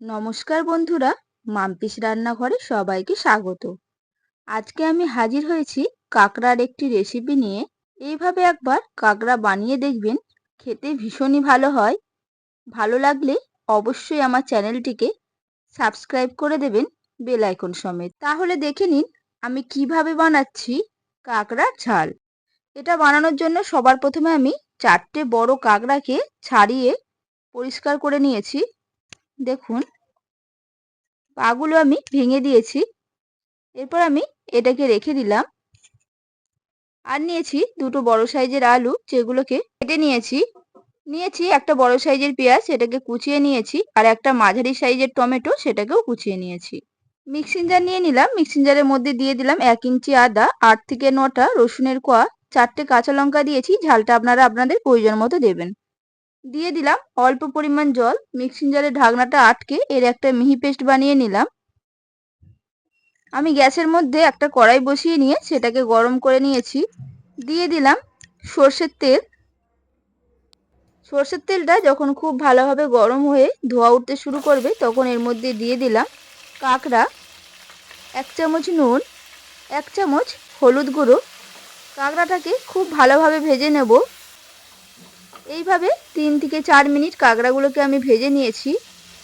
নমস্কার বন্ধুরা, মাম্পিস রান্নাঘরে সবাইকে স্বাগত। আজকে আমি হাজির হয়েছি কাঁকড়ার একটি রেসিপি নিয়ে। এইভাবে একবার কাঁকড়া বানিয়ে দেখবেন, খেতে ভীষণই ভালো হয়। ভালো লাগলে অবশ্যই আমার চ্যানেলটিকে সাবস্ক্রাইব করে দেবেন বেল আইকন সমেত। তাহলে দেখে নিন, আমি কীভাবে বানাচ্ছি কাঁকড়ার ঝাল। এটা বানানোর জন্য সবার প্রথমে আমি চারটে বড় কাঁকড়াকে ছাড়িয়ে পরিষ্কার করে নিয়েছি। দেখুন, পাগুলো আমি ভেঙে দিয়েছি। এরপর আমি এটাকে রেখে দিলাম। আর নিয়েছি দুটো বড় সাইজের আলু, যেগুলোকে কেটে নিয়েছি। নিয়েছি একটা বড় সাইজের পেঁয়াজ, সেটাকে কুচিয়ে নিয়েছি। আর একটা মাঝারি সাইজের টমেটো, সেটাকেও কুচিয়ে নিয়েছি। মিক্সিং জার নিয়ে নিলাম। মিক্সিং জারের মধ্যে দিয়ে দিলাম এক ইঞ্চি আদা, আট থেকে নটা রসুনের কোয়া, চারটে কাঁচা লঙ্কা দিয়েছি। ঝালটা আপনারা আপনাদের প্রয়োজন মতো দেবেন। দিয়ে দিলাম অল্প পরিমাণ জল। মিক্সিং জারের ঢাকনাটা আটকে এর একটা মিহি পেস্ট বানিয়ে নিলাম। আমি গ্যাসের মধ্যে একটা কড়াই বসিয়ে নিয়ে সেটাকে গরম করে নিয়েছি। দিয়ে দিলাম সর্ষের তেল। সর্ষের তেলটা যখন খুব ভালোভাবে গরম হয়ে ধোয়া উঠতে শুরু করবে, তখন এর মধ্যে দিয়ে দিলাম কাঁকড়া, এক চামচ নুন, এক চামচ হলুদ গুঁড়ো। কাঁকড়াটাকে খুব ভালোভাবে ভেজে নেব। এইভাবে তিন থেকে চার মিনিট কাঁকড়াগুলোকে আমি ভেজে নিয়েছি।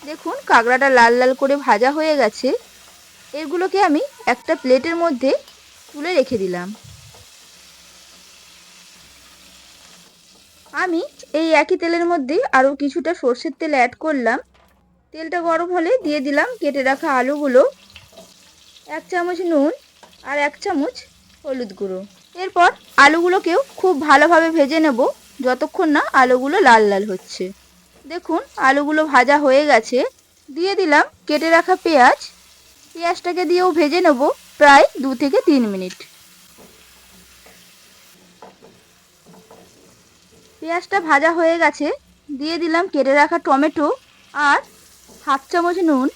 দেখুন, কাঁকড়াটা লাল লাল করে ভাজা হয়ে গেছে। এগুলোকে আমি একটা প্লেটের মধ্যে তুলে রেখে দিলাম। আমি এই একই তেলের মধ্যে আরও কিছুটা সর্ষের তেল অ্যাড করলাম। তেলটা গরম হলে দিয়ে দিলাম কেটে রাখা আলুগুলো, এক চামচ নুন আর এক চামচ হলুদ গুঁড়ো। এরপর আলুগুলোকেও খুব ভালোভাবে ভেজে নেব। যতক্ষণ না আলুগুলো লাল লাল হচ্ছে। দেখুন, আলুগুলো ভাজা হয়ে গেছে। দিয়ে দিলাম কেটে রাখা পেঁয়াজ। পেঁয়াজটাকে দিয়েও ভেজে নেব প্রায় দু থেকে তিন মিনিট। পেঁয়াজটা ভাজা হয়ে গেছে। দিয়ে দিলাম কেটে রাখা টমেটো আর হাফ চামচ নুন।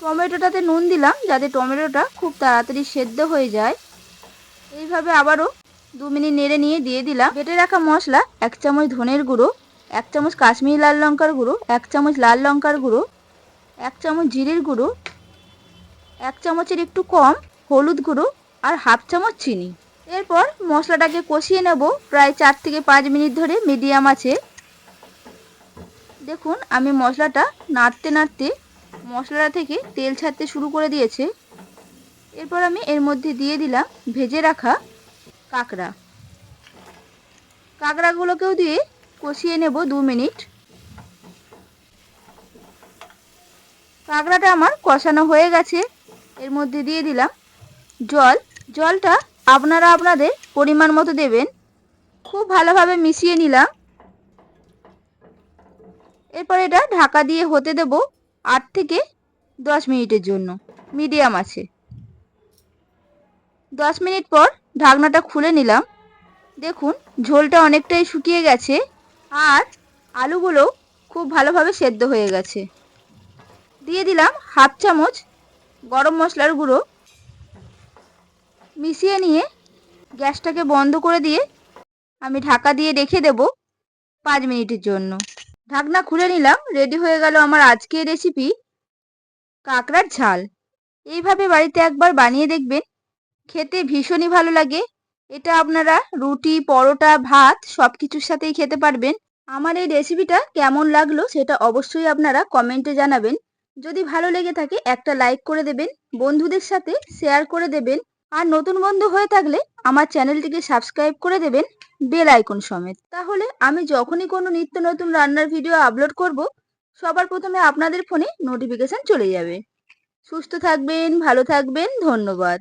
টমেটোটাতে নুন দিলাম যাতে টমেটোটা খুব তাড়াতাড়ি সেদ্ধ হয়ে যায়। এইভাবে আবারও দু মিনিট নেড়ে নিয়ে দিয়ে দিলাম। বেটে রাখা মশলা, এক চামচ ধনের গুঁড়ো, এক চামচ কাশ্মীরি লাল লঙ্কার গুঁড়ো, এক চামচ লাল লঙ্কার গুঁড়ো, এক চামচ জিরের গুঁড়ো, এক চামচের একটু কম হলুদ গুঁড়ো আর হাফ চামচ চিনি। এরপর মশলাটাকে কষিয়ে নেব প্রায় চার থেকে পাঁচ মিনিট ধরে মিডিয়াম আছে। দেখুন, আমি মশলাটা নাড়তে নাড়তে মশলাটা থেকে তেল ছাড়তে শুরু করে দিয়েছে। এরপর আমি এর মধ্যে দিয়ে দিলাম ভেজে রাখা কাঁকড়া। কাঁকড়াগুলোকেও দিয়ে কষিয়ে নেব দু মিনিট। কাঁকড়াটা আমার কষানো হয়ে গেছে। এর মধ্যে দিয়ে দিলাম জল। জলটা আপনারা আপনাদের পরিমাণ মতো দেবেন। খুব ভালোভাবে মিশিয়ে নিলাম। এরপর এটা ঢাকা দিয়ে হতে দেব আট থেকে দশ মিনিটের জন্য। মিডিয়াম আছে। দশ মিনিট পর ঢাকনাটা খুলে নিলাম। দেখুন, ঝোলটা অনেকটাই শুকিয়ে গেছে, আর আলুগুলো খুব ভালোভাবে সেদ্ধ হয়ে গেছে। দিয়ে দিলাম হাফ চামচ গরম মশলার গুঁড়ো। মিশিয়ে নিয়ে গ্যাসটাকে বন্ধ করে দিয়ে আমি ঢাকা দিয়ে রেখে দেব পাঁচ মিনিটের জন্য। ঢাকনা খুলে নিলাম, রেডি হয়ে গেল আমার আজকের রেসিপি কাঁকড়ার ঝাল। এইভাবে বাড়িতে একবার বানিয়ে দেখবেন খেতে ভীষণই ভালো লাগে। এটা আপনারা রুটি, পরোটা, ভাত সব কিছুর সাথেই খেতে পারবেন। আমার এই রেসিপিটা কেমন লাগল সেটা অবশ্যই আপনারা কমেন্টে জানাবেন। যদি ভালো লেগে থাকে একটা লাইক করে দেবেন, বন্ধুদের সাথে শেয়ার করে দেবেন, আর নতুন বন্ধু হয়ে থাকলে আমার চ্যানেলটিকে সাবস্ক্রাইব করে দেবেন বেল আইকন সমেত। তাহলে আমি যখনই কোনো নিত্য নতুন রান্নার ভিডিও আপলোড করব, সবার প্রথমে আপনাদের ফোনে নোটিফিকেশান চলে যাবে। সুস্থ থাকবেন, ভালো থাকবেন, ধন্যবাদ।